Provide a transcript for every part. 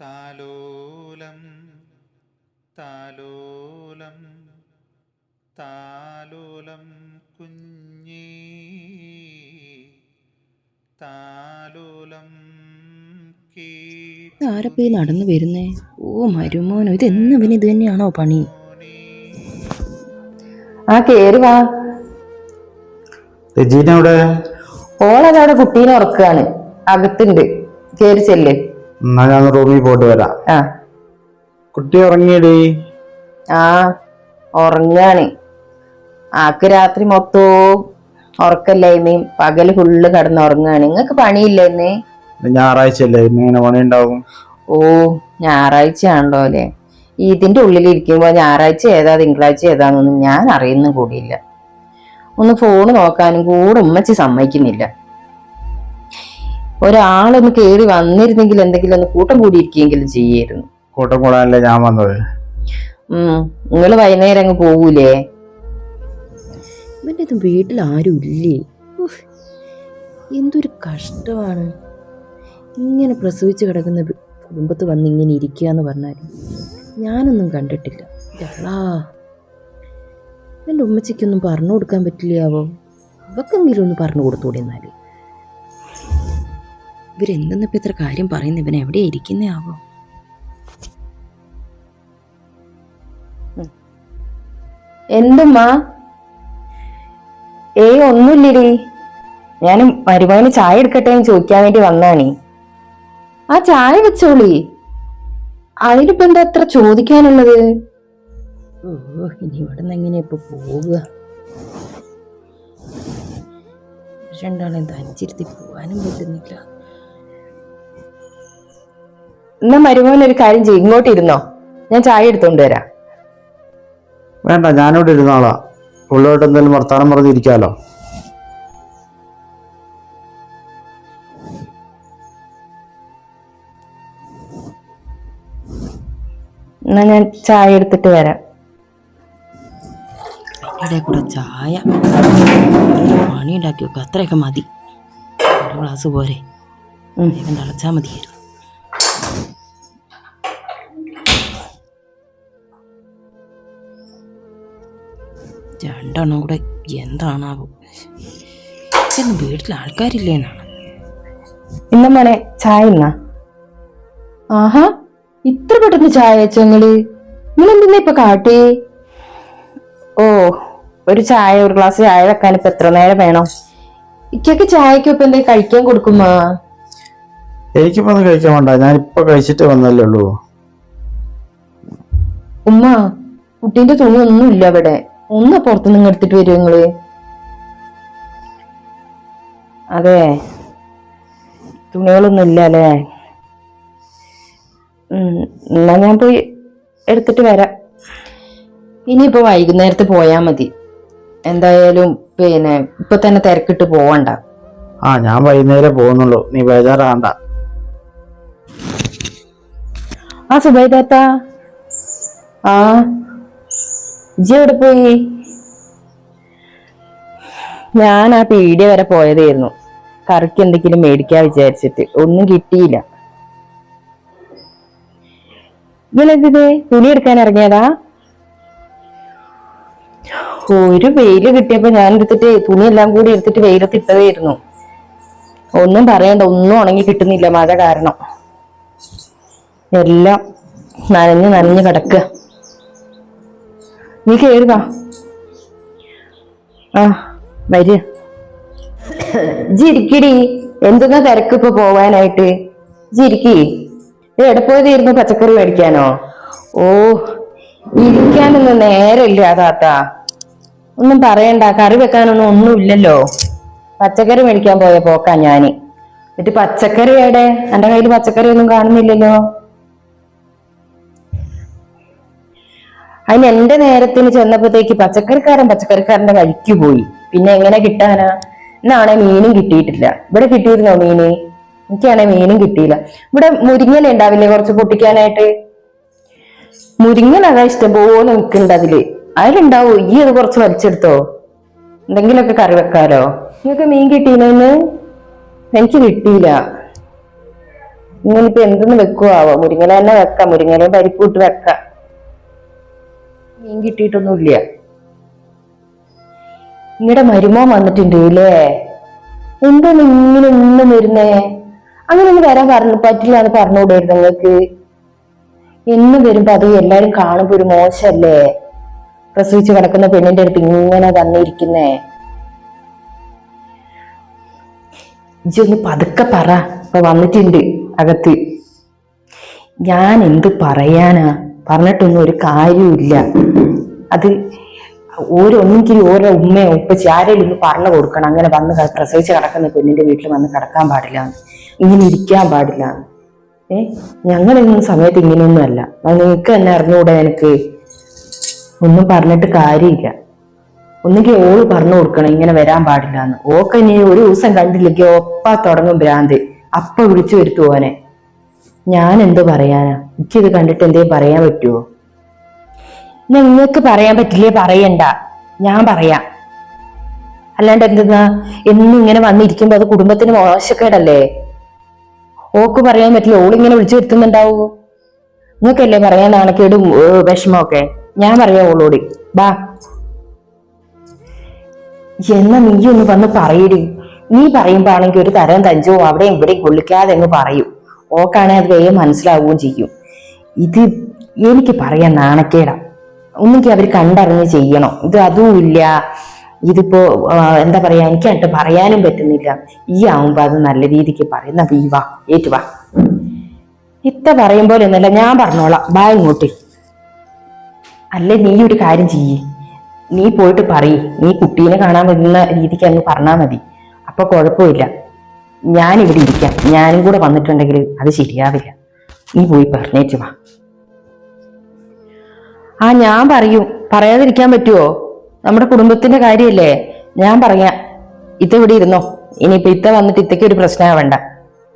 താലോലം താലോലം താലോലം കുഞ്ഞി താലോലം ആരപ്പേ ഈ നടന്നു വരുന്നേ? ഓ മരുമോനോ ഇത് എന്നവന് ഇത് തന്നെയാണോ പണി? ആ കേറി വാ. രജീന അവിടെ ഓളതവിടെ കുട്ടീനെ ഉറക്കാണ്. അകത്തുണ്ട്. കേറി ചെല്ല്. എന്നാ ഞാൻ റൂമിൽ പോയിട്ട് വരാം. ആ. കുട്ടി ഉറങ്ങിയടി. ആ ഉറങ്ങാണ്. ആക്ക് രാത്രി മൊത്തവും ഉറക്കല്ലായ്മയും പകൽ ഫുള്ള് കിടന്ന് ഉറങ്ങാണ്. നിങ്ങക്ക് പണിയില്ലെന്ന് ഞായറാഴ്ച അല്ലേ പണി ഉണ്ടാവും ഓ ഞായറാഴ്ച ആണല്ലോ അല്ലേ? ഇതിന്റെ ഉള്ളിൽ ഇരിക്കുമ്പോ ഞായറാഴ്ച ഏതാ തിങ്കളാഴ്ച ഏതാന്നൊന്നും ഞാൻ അറിയുന്ന കൂടിയില്ല. ഒന്ന് ഫോൺ നോക്കാനും കൂടെ ഉമ്മച്ചി സമ്മതിക്കുന്നില്ല. ഒരാളൊന്ന് കേറി വന്നിരുന്നെങ്കിൽ എന്തെങ്കിലും ഒന്ന് കൂട്ടം കൂടി ഇരിക്കെങ്കിലും ചെയ്യായിരുന്നു കൂട്ടം കൂടാനല്ലേ ഞാൻ വന്നത്? ഉം നിങ്ങൾ വൈകുന്നേരം അങ്ങ് പോകൂലേ ഇവന്റെ ഇത് വീട്ടിൽ ആരും ഇല്ലേ? ഉഫ്. എന്തൊരു കഷ്ടമാണ്. ഇങ്ങനെ പ്രസവിച്ച് കിടക്കുന്ന കുടുംബത്ത് വന്ന് ഇങ്ങനെ ഇരിക്കുക എന്ന് പറഞ്ഞാൽ ഞാനൊന്നും കണ്ടിട്ടില്ല. എന്റെ എന്റെ ഉമ്മച്ചിക്കൊന്നും പറഞ്ഞു കൊടുക്കാൻ പറ്റില്ലാവോ അവക്കെങ്കിലും ഒന്ന് പറഞ്ഞു കൊടുത്തൂടെ എന്നാൽ? ഇവരെന്തെന്നിപ്പോൾ ഇത്ര കാര്യം പറയുന്ന? ഇവൻ എവിടെയാ ഇരിക്കുന്നേ ആവോ? എന്തുമ്മാ? ഏയ് ഒന്നുമില്ലടി. ഞാൻ മരുമകന് ചായ എടുക്കട്ടെ എന്ന് ചോദിക്കാൻ വേണ്ടി വന്നാണേ ആ ചായ വെച്ചോളി. അതിനിപ്പോ എന്താ അത്ര ചോദിക്കാനുള്ളത്? ഓ ഇനി ഇവിടെ നിന്ന് എങ്ങനെയാ ഇപ്പൊ പോവുക? രണ്ടാളെന്താ തനിച്ചിരുത്തി പോവാനും പറ്റുന്നില്ല. എന്നാ മരുമോനെ ഒരു കാര്യം ചെയ്യും ഇങ്ങോട്ട് ഇരുന്നോ. ഞാൻ ചായ എടുത്തോണ്ട് വരാം. വേണ്ട ഞാനിവിടെ ഇരുന്നാളാ ഉള്ളോട്ട് എന്തെങ്കിലും വർത്താനം പറഞ്ഞിരിക്കാലോ എന്നാ ഞാൻ ചായ എടുത്തിട്ട് വരാം. കൂടെ ചായ. പണി ഉണ്ടാക്കി വെക്കുക അത്രയൊക്കെ മതി. ഒരു ഗ്ലാസ് പോരെ. വേഗം തിളച്ചാൽ മതിയായിരുന്നു. രണ്ടെണ്ണം കൂടെ. എന്താണാവോ? ഇന്ന് വീട്ടിൽ ആൾക്കാരില്ലേന്നാണ് ഇന്ന മോനെ ചായ എന്നാ ആഹാ ഇത്ര പെട്ടെന്ന് ചായ വെച്ചോ നിങ്ങൾ. നിങ്ങൾ എന്തിനാ ഇപ്പൊ കാട്ടി? ഓ ഒരു ചായ ഒരു ഗ്ലാസ് ചായ വെക്കാൻ ഇപ്പൊ എത്ര നേരം വേണം? ഇക്കൊക്കെ ചായക്ക് ഇപ്പൊ എന്തെങ്കിലും കഴിക്കാൻ കൊടുക്കുമാ? എനിക്കിപ്പോ ഒന്നും കഴിക്കാൻ വേണ്ട. ഞാൻ ഇപ്പൊ കഴിച്ചിട്ട് വന്നല്ലേ ഉള്ളൂ. ഉമ്മ കുട്ടീന്റെ തുണി ഒന്നും ഇല്ല അവിടെ ഒന്ന് പുറത്തു നിങ്ങൾ എടുത്തിട്ട് വരുമോ നിങ്ങൾ? അതെ. തുണികളൊന്നും ഇല്ല അല്ലേ? എന്നാ ഞാൻ പോയി എടുത്തിട്ട് വരാം. ഇനിയിപ്പോ വൈകുന്നേരത്ത് പോയാ മതി. എന്തായാലും പിന്നെ ഇപ്പൊ തന്നെ തിരക്കിട്ട് പോവണ്ട. ആ ഞാൻ വൈകുന്നേരം പോകുന്നുള്ളൂ. നീ ബേജാറാണ്ട ആ സുബൈദാത്ത ആ ഇജ്ജ് എവിടെ പോയി? ഞാൻ ആ പീടിയ വരെ പോയതായിരുന്നു. കറിക്ക് എന്തെങ്കിലും മേടിക്കാൻ വിചാരിച്ചിട്ട്. ഒന്നും കിട്ടിയില്ല. ഇവനെന്തിത് തുണി എടുക്കാൻ ഇറങ്ങിയതാ? ഒരു വെയിൽ കിട്ടിയപ്പോ ഞാൻ എടുത്തിട്ട് തുണിയെല്ലാം കൂടി എടുത്തിട്ട് വെയിലത്ത് ഇട്ടതായിരുന്നു. ഒന്നും പറയണ്ട ഒന്നും ഉണങ്ങി കിട്ടുന്നില്ല മഴ കാരണം. എല്ലാം നനഞ്ഞ് നനഞ്ഞ് കിടക്കുക. നീ കേറുക ആ വര്. ജിരിക്കടി എന്തെന്നാ തിരക്ക് ഇപ്പൊ പോവാനായിട്ട് ജിരിക്കി എവിടെ പച്ചക്കറി മേടിക്കാനോ? ഓ ഇരിക്കാനൊന്നും നേരമില്ല താത്ത. ഒന്നും പറയണ്ട കറി വെക്കാനൊന്നും ഒന്നുമില്ലല്ലോ പച്ചക്കറി മേടിക്കാൻ പോയ പോക്കാ ഞാൻ. എന്നിട്ട് പച്ചക്കറി എവിടെ? എന്റെ കയ്യിൽ പച്ചക്കറി ഒന്നും കാണുന്നില്ലല്ലോ. അതിന് എന്റെ നേരത്തിന് ചെന്നപ്പോഴത്തേക്ക് പച്ചക്കറിക്കാരൻ പച്ചക്കറിക്കാരന്റെ വഴിക്ക് പോയി. പിന്നെ എങ്ങനെ കിട്ടാനാ? എന്നാണെ മീനും കിട്ടിയിട്ടില്ല. ഇവിടെ കിട്ടിയിരുന്നോ മീന്? എനിക്കാണെ മീനും കിട്ടിയില്ല. ഇവിടെ മുരിങ്ങല ഉണ്ടാവില്ലേ കുറച്ച് പൊട്ടിക്കാനായിട്ട്? മുരിങ്ങല അതാ ഇഷ്ടം പോലെ നിൽക്കുന്നുണ്ട് അതിൽ. അതിലുണ്ടാവോ? ഈ അത് കുറച്ച് വലിച്ചെടുത്തോ? എന്തെങ്കിലുമൊക്കെ കറി വെക്കാലോ? നിങ്ങൾക്ക് മീൻ കിട്ടിയില്ലെന്ന് എനിക്ക് കിട്ടിയില്ല. ഇങ്ങനിപ്പോ എന്തെന്ന് വെക്കുവാവോ? മുരിങ്ങല തന്നെ വെക്കാം. മുരിങ്ങലയും പരിപ്പൂട്ട് വെക്കാം. മീൻ കിട്ടിയിട്ടൊന്നുമില്ല. നിങ്ങളുടെ മരുമോൻ വന്നിട്ടുണ്ട് ഇല്ലേ എന്താണ് ഇങ്ങനെ ഒന്നും വരുന്നേ? അങ്ങനെ ഒന്ന് വരാൻ പറഞ്ഞു പറ്റില്ല എന്ന് പറഞ്ഞുകൂടായിരുന്നു നിങ്ങൾക്ക്? എന്ന് വരുമ്പോ അത് എല്ലാരും കാണുമ്പോ ഒരു മോശല്ലേ? പ്രസവിച്ച് കിടക്കുന്ന പെണ്ണിന്റെ അടുത്ത് ഇങ്ങനെ തന്നിരിക്കുന്നേ ഇജ്ജ് ഒന്ന് പതുക്കെ പറ. ഇപ്പൊ വന്നിട്ടുണ്ട് അകത്ത്. ഞാൻ എന്ത് പറയാനാ? പറഞ്ഞിട്ടൊന്നും ഒരു കാര്യമില്ല അത് ഓരോന്നെങ്കിലും ഓരോ ഉമ്മയോ ഉപ്പച്ചി ആരെങ്കിലും ഒന്ന് പറഞ്ഞു കൊടുക്കണം. അങ്ങനെ വന്ന് പ്രസവിച്ച് കിടക്കുന്ന പെണ്ണിന്റെ വീട്ടിൽ വന്ന് കിടക്കാൻ പാടില്ല. ഇങ്ങനെ ഇരിക്കാൻ പാടില്ല. ഏ? ഞങ്ങളൊന്നും സമയത്ത് ഇങ്ങനെയൊന്നും അല്ല. നിങ്ങൾക്ക് തന്നെ അറിഞ്ഞുകൂടെ എനിക്ക്. ഒന്നും പറഞ്ഞിട്ട് കാര്യമില്ല. ഒന്നുകിൽ ഓൾ പറഞ്ഞു കൊടുക്കണം ഇങ്ങനെ വരാൻ പാടില്ല എന്ന്. ഓക്കെ ഇനി ഒരു ദിവസം കണ്ടില്ലെങ്കിൽ ഒപ്പ തുടങ്ങും ഭ്രാന്ത്. അപ്പ വിളിച്ചു വരുത്തുവോനെ ഞാൻ എന്തോ പറയാനാ? എനിക്കിത് കണ്ടിട്ട് എന്തേ പറയാൻ പറ്റുമോ നിങ്ങൾക്ക് പറയാൻ പറ്റില്ലേ പറയണ്ട. ഞാൻ പറയാം. അല്ലാണ്ട് എന്തെന്നാ? എന്നും ഇങ്ങനെ വന്നിരിക്കുമ്പോ അത് കുടുംബത്തിന് മോശക്കേടല്ലേ? ഓക്ക് പറയാൻ പറ്റില്ല. ഓളിങ്ങനെ വിളിച്ചു വരുത്തുന്നുണ്ടാവൂ? നിങ്ങൾക്കല്ലേ പറയാൻ നാണക്കേടും വിഷമമൊക്കെ? ഞാൻ പറയാം ഓളോട്. ബാ. എന്നാ നീ ഒന്ന് വന്ന് പറയടി. നീ പറയുമ്പോ ആണെങ്കിൽ ഒരു തരം തഞ്ചോ അവിടെ ഇവിടെയും കൊള്ളിക്കാതെ അങ്ങ് പറയും. ഓക്കാണെ അത് വേഗം മനസ്സിലാവുകയും ചെയ്യും. ഇത് എനിക്ക് പറയാൻ നാണക്കേടാ. ഒന്നെങ്കിൽ അവർ കണ്ടറിഞ്ഞ് ചെയ്യണം. ഇത് അതുമില്ല ഇതിപ്പോ എന്താ പറയാ എനിക്ക് എന്നിട്ട് പറയാനും പറ്റുന്നില്ല. ഈ ആവുമ്പോ അത് നല്ല രീതിക്ക് പറയുന്ന ഈ വാ ഏറ്റു വാ. ഇത്ത പറയും പോലെ ഒന്നല്ല ഞാൻ പറഞ്ഞോളാം. ബാ ഇങ്ങോട്ട്. അല്ലേ നീ ഒരു കാര്യം ചെയ്യ്. നീ പോയിട്ട് പറയ്. നീ കുട്ടീനെ കാണാൻ വരുന്ന രീതിക്ക് അങ്ങ് പറഞ്ഞാൽ മതി. അപ്പൊ കുഴപ്പമില്ല. ഞാനിവിടെ ഇരിക്കാം. ഞാനും കൂടെ വന്നിട്ടുണ്ടെങ്കിൽ അത് ശരിയാവില്ല. നീ പോയി പറഞ്ഞേച്ചു വാ. ആ ഞാൻ പറയും. പറയാതിരിക്കാൻ പറ്റുമോ നമ്മുടെ കുടുംബത്തിന്റെ കാര്യമല്ലേ? ഞാൻ പറയാം. ഇത് ഇവിടെ ഇരുന്നോ. ഇനിയിപ്പൊ ഇത്ത വന്നിട്ട് ഇത്തയ്ക്ക് ഒരു പ്രശ്നമാവണ്ട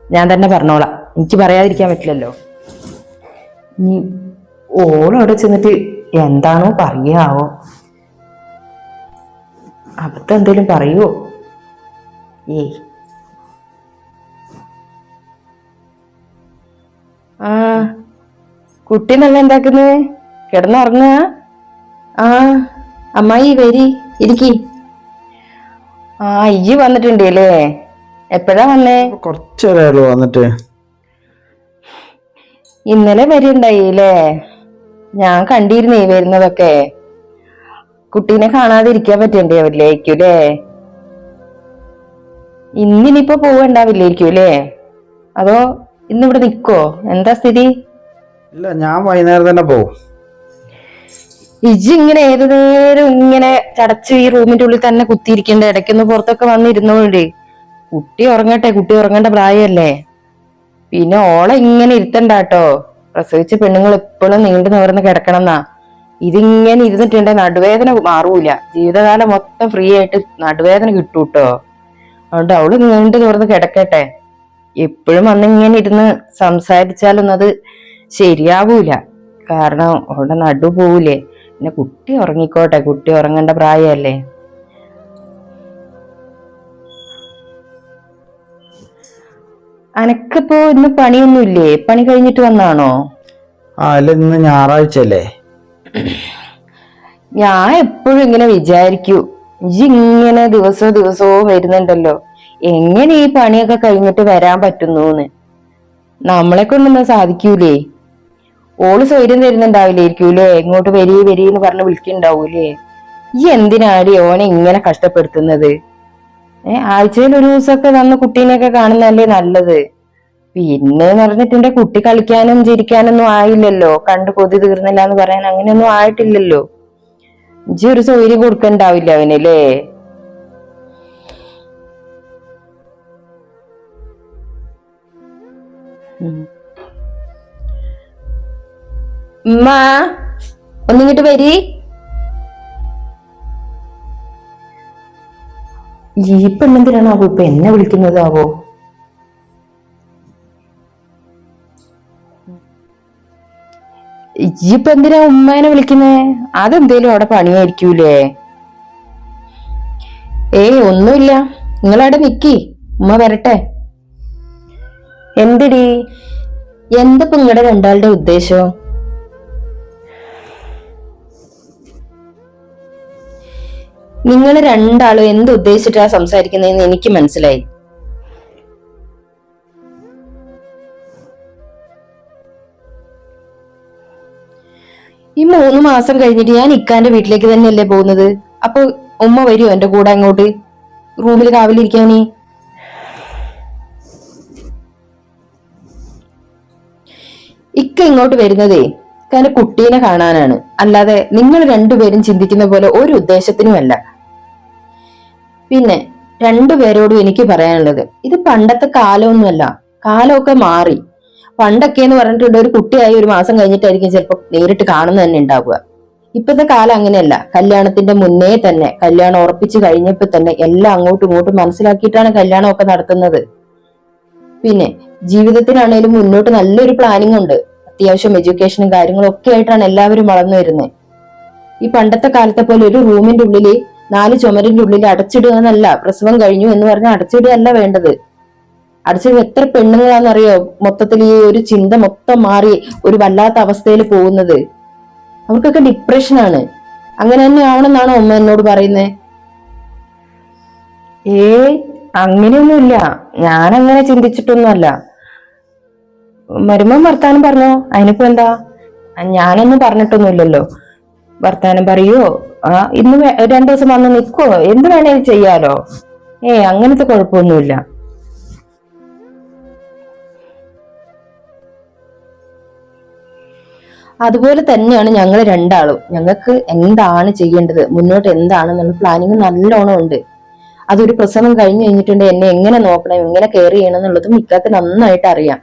ഞാൻ തന്നെ പറഞ്ഞോളാം. എനിക്ക് പറയാതിരിക്കാൻ പറ്റില്ലല്ലോ. നീ ഓളവിടെ ചെന്നിട്ട് എന്താണോ പറയാവോ? അബദ്ധം എന്തേലും പറയുവോ? ഏ ആ കുട്ടി നല്ല എന്താക്കുന്നത് കിടന്നുറങ്ങുക. ആ അമ്മായി വരി ഇരിക്കി. ആ ഇജ് വന്നിട്ടുണ്ട് അല്ലേ എപ്പോഴാ വന്നേ? കുറച്ചേരായുള്ളൂ വന്നിട്ട്. ഇന്നലെ വരുണ്ടായില്ലേ ഞാൻ ഈ വരുന്നതൊക്കെ. കുട്ടീനെ കാണാതിരിക്കാൻ പറ്റണ്ടാവില്ലായിരിക്കും അല്ലേ? ഇന്നിനിപ്പോ പോവണ്ടാവില്ലായിരിക്കും അല്ലേ? അതോ ഇന്നിവിടെ നിക്കോ? എന്താ സ്ഥിതി? ഇല്ല ഞാൻ വൈകുന്നേരം തന്നെ പോവും. ഇജി ഇങ്ങനെ ഏത് നേരം ഇങ്ങനെ ചടച്ച് ഈ റൂമിന്റെ ഉള്ളിൽ തന്നെ കുത്തിയിരിക്കണ്ട? ഇടയ്ക്കൊന്ന് പുറത്തൊക്കെ വന്നിരുന്നോണ്ടേ കുട്ടി ഉറങ്ങട്ടെ കുട്ടി ഉറങ്ങേണ്ട പ്രായമല്ലേ പിന്നെ ഓളെ ഇങ്ങനെ ഇരുത്തണ്ട കേട്ടോ പ്രസവിച്ച പെണ്ണുങ്ങൾ എപ്പോഴും നീണ്ടു നിവർന്ന് കിടക്കണമെന്നാ. ഇതിങ്ങനെ ഇരുന്നിട്ടുണ്ടെ നടുവേദന മാറൂല. ജീവിതകാലം മൊത്തം ഫ്രീ ആയിട്ട് നടുവേദന കിട്ടൂട്ടോ. അതുകൊണ്ട് അവൾ നീണ്ടു നിവർന്ന് കിടക്കട്ടെ. എപ്പോഴും അന്നിങ്ങനെ ഇരുന്ന് സംസാരിച്ചാലൊന്നും അത് ശരിയാവൂല. കാരണം അവളുടെ നടു പോവൂലേ. പിന്നെ കുട്ടി ഉറങ്ങിക്കോട്ടെ. കുട്ടി ഉറങ്ങേണ്ട പ്രായമല്ലേ? അനക്കിപ്പോ ഇന്ന് പണിയൊന്നുമില്ലേ? പണി കഴിഞ്ഞിട്ട് വന്നാണോ? ആ അല്ല ഇന്ന് ഞായറാഴ്ച അല്ലേ ഞാൻ എപ്പോഴും ഇങ്ങനെ വിചാരിക്കൂ. ഇജി ഇങ്ങനെ ദിവസവും ദിവസവും വരുന്നുണ്ടല്ലോ. എങ്ങനെ ഈ പണിയൊക്കെ കഴിഞ്ഞിട്ട് വരാൻ പറ്റുന്നു നമ്മളെ കൊണ്ടൊന്നും സാധിക്കൂലേ? ഓൾ സ്വൈര്യം തരുന്നുണ്ടാവില്ലായിരിക്കൂലേ ഇങ്ങോട്ട് വരി വരി എന്ന് പറഞ്ഞ് വിളിക്കുന്നുണ്ടാവൂലേ ഈ എന്തിനാടി ഓനെ ഇങ്ങനെ കഷ്ടപ്പെടുത്തുന്നത്? ഏഹ് ആഴ്ചയിൽ ഒരു ദിവസമൊക്കെ വന്ന് കുട്ടീനെയൊക്കെ കാണുന്നതല്ലേ നല്ലത്. പിന്നെ പറഞ്ഞിട്ടുണ്ട് കുട്ടി കളിക്കാനും ചിരിക്കാനൊന്നും ആയില്ലല്ലോ. കണ്ട് കൊതി തീർന്നില്ല എന്ന് പറയാൻ അങ്ങനെയൊന്നും ആയിട്ടില്ലല്ലോ. ഇജ്ജി ഒരു സൗകര്യം കൊടുക്കണ്ടാവില്ല അവനല്ലേ ഉമ്മ ഒന്നിങ്ങോട്ട് വരി. ഈ പെണ്ണെന്തിനാണാവോ ഇപ്പൊ എന്നെ വിളിക്കുന്നതാവോ? ഇപ്പൊ എന്തിനാ ഉമ്മേനെ വിളിക്കുന്നേ? അതെന്തേലും അവിടെ പണിയായിരിക്കൂലേ? ഏയ് ഒന്നുമില്ല. നിങ്ങളവിടെ നിക്കി. ഉമ്മ വരട്ടെ. എന്തിടി? എന്തപ്പോ നിങ്ങളുടെ രണ്ടാളുടെ ഉദ്ദേശം? നിങ്ങൾ രണ്ടാളും എന്ത് ഉദ്ദേശിച്ചിട്ടാ സംസാരിക്കുന്നതെന്ന് എനിക്ക് മനസ്സിലായി. ഈ മൂന്ന് മാസം കഴിഞ്ഞിട്ട് ഞാൻ ഇക്കാന്റെ വീട്ടിലേക്ക് തന്നെയല്ലേ പോകുന്നത്? അപ്പൊ ഉമ്മ വരുമോ എന്റെ കൂടെ അങ്ങോട്ട്? റൂമിൽ കാവലിരിക്കാനേ ഇക്ക ഇങ്ങോട്ട് വരുന്നതേ കാരണം കുട്ടീനെ കാണാനാണ്. അല്ലാതെ നിങ്ങൾ രണ്ടുപേരും ചിന്തിക്കുന്ന പോലെ ഒരു ഉദ്ദേശത്തിനുമല്ല. പിന്നെ രണ്ടുപേരോടും എനിക്ക് പറയാനുള്ളത് ഇത് പണ്ടത്തെ കാലമൊന്നുമല്ല കാലമൊക്കെ മാറി. പണ്ടൊക്കെ എന്ന് പറഞ്ഞിട്ടുണ്ട് ഒരു കുട്ടിയായി ഒരു മാസം കഴിഞ്ഞിട്ടായിരിക്കും ചിലപ്പോൾ നേരിട്ട് കാണുന്നത് തന്നെ ഉണ്ടാവുക. ഇപ്പോഴത്തെ കാലം അങ്ങനെയല്ല കല്യാണത്തിന്റെ മുന്നേ തന്നെ കല്യാണം ഉറപ്പിച്ചു കഴിഞ്ഞപ്പോൾ തന്നെ എല്ലാം അങ്ങോട്ടും ഇങ്ങോട്ടും മനസ്സിലാക്കിയിട്ടാണ് കല്യാണമൊക്കെ നടത്തുന്നത്. പിന്നെ ജീവിതത്തിനാണേലും മുന്നോട്ട് നല്ലൊരു പ്ലാനിങ് ഉണ്ട് അത്യാവശ്യം എഡ്യൂക്കേഷനും കാര്യങ്ങളും ഒക്കെ ആയിട്ടാണ് എല്ലാവരും വളർന്നു വരുന്നത്. ഈ പണ്ടത്തെ കാലത്തെ പോലെ ഒരു റൂമിന്റെ ഉള്ളിൽ നാല് ചുമരിന്റെ ഉള്ളിൽ അടച്ചിടുക എന്നല്ല പ്രസവം കഴിഞ്ഞു എന്ന് പറഞ്ഞാൽ അടച്ചിടുകയല്ല വേണ്ടത്. അടച്ചിടുക എത്ര പെണ്ണുങ്ങളാണെന്നറിയോ? മൊത്തത്തിൽ ഈ ഒരു ചിന്ത മൊത്തം മാറി ഒരു വല്ലാത്ത അവസ്ഥയിൽ പോകുന്നത്. അവർക്കൊക്കെ ഡിപ്രഷനാണ് അങ്ങനെ തന്നെ ആവണമെന്നാണോ അമ്മ എന്നോട് പറയുന്നത് ഏ അങ്ങനെയൊന്നുമില്ല. ഞാൻ അങ്ങനെ ചിന്തിച്ചിട്ടൊന്നുമല്ല. മരുമൻ വർത്താനം പറഞ്ഞോ? അതിനിപ്പോ എന്താ? ഞാനൊന്നും പറഞ്ഞിട്ടൊന്നുമില്ലല്ലോ. വർത്താനം പറയോ? ആ ഇന്ന് രണ്ടു ദിവസം വന്ന് നിൽക്കുമോ എന്ത് വേണേലും ചെയ്യാലോ. ഏ അങ്ങനത്തെ കുഴപ്പമൊന്നുമില്ല. അതുപോലെ തന്നെയാണ് ഞങ്ങൾ രണ്ടാളും. ഞങ്ങൾക്ക് എന്താണ് ചെയ്യേണ്ടത്? മുന്നോട്ട് എന്താണെന്നുള്ള പ്ലാനിങ് നല്ലോണം ഉണ്ട്. അതൊരു പ്രസവം കഴിഞ്ഞു കഴിഞ്ഞിട്ടുണ്ട്. എന്നെ എങ്ങനെ നോക്കണം? എങ്ങനെ കെയർ ചെയ്യണം എന്നുള്ളതും ഇക്കാക്ക് നന്നായിട്ട് അറിയാം.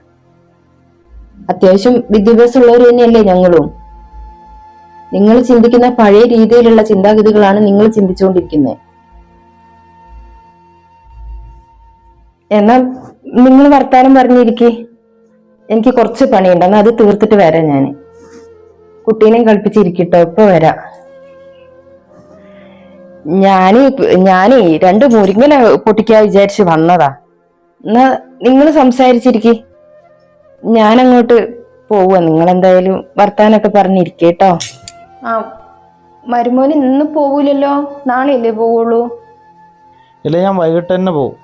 അത്യാവശ്യം വിദ്യാഭ്യാസം ഉള്ളവർ തന്നെയല്ലേ ഞങ്ങളും. നിങ്ങൾ ചിന്തിക്കുന്ന പഴയ രീതിയിലുള്ള ചിന്താഗതികളാണ് നിങ്ങൾ ചിന്തിച്ചുകൊണ്ടിരിക്കുന്നത്. എന്നാൽ നിങ്ങൾ വർത്താനം പറഞ്ഞിരിക്കേ. എനിക്ക് കുറച്ച് പണിയുണ്ട്. എന്നാൽ അത് തീർത്തിട്ട് വരാം ഞാൻ. കുട്ടീനെയും കളിപ്പിച്ചിരിക്കട്ടോ ഇപ്പൊ വരാം. ഞാൻ ഞാനേ രണ്ട് മുരിങ്ങല പൊട്ടിക്കാ വിചാരിച്ച് വന്നതാ. എന്നാ നിങ്ങൾ സംസാരിച്ചിരിക്കെ. ഞാനങ്ങോട്ട് പോവാ. നിങ്ങൾ എന്തായാലും വർത്താനൊക്കെ പറഞ്ഞിരിക്കേട്ടോ. ആ മരുമോന് ഇന്ന് പോവൂലല്ലോ? നാളെയല്ലേ പോവുള്ളൂ? ഇല്ല ഞാൻ വൈകിട്ട് തന്നെ പോകും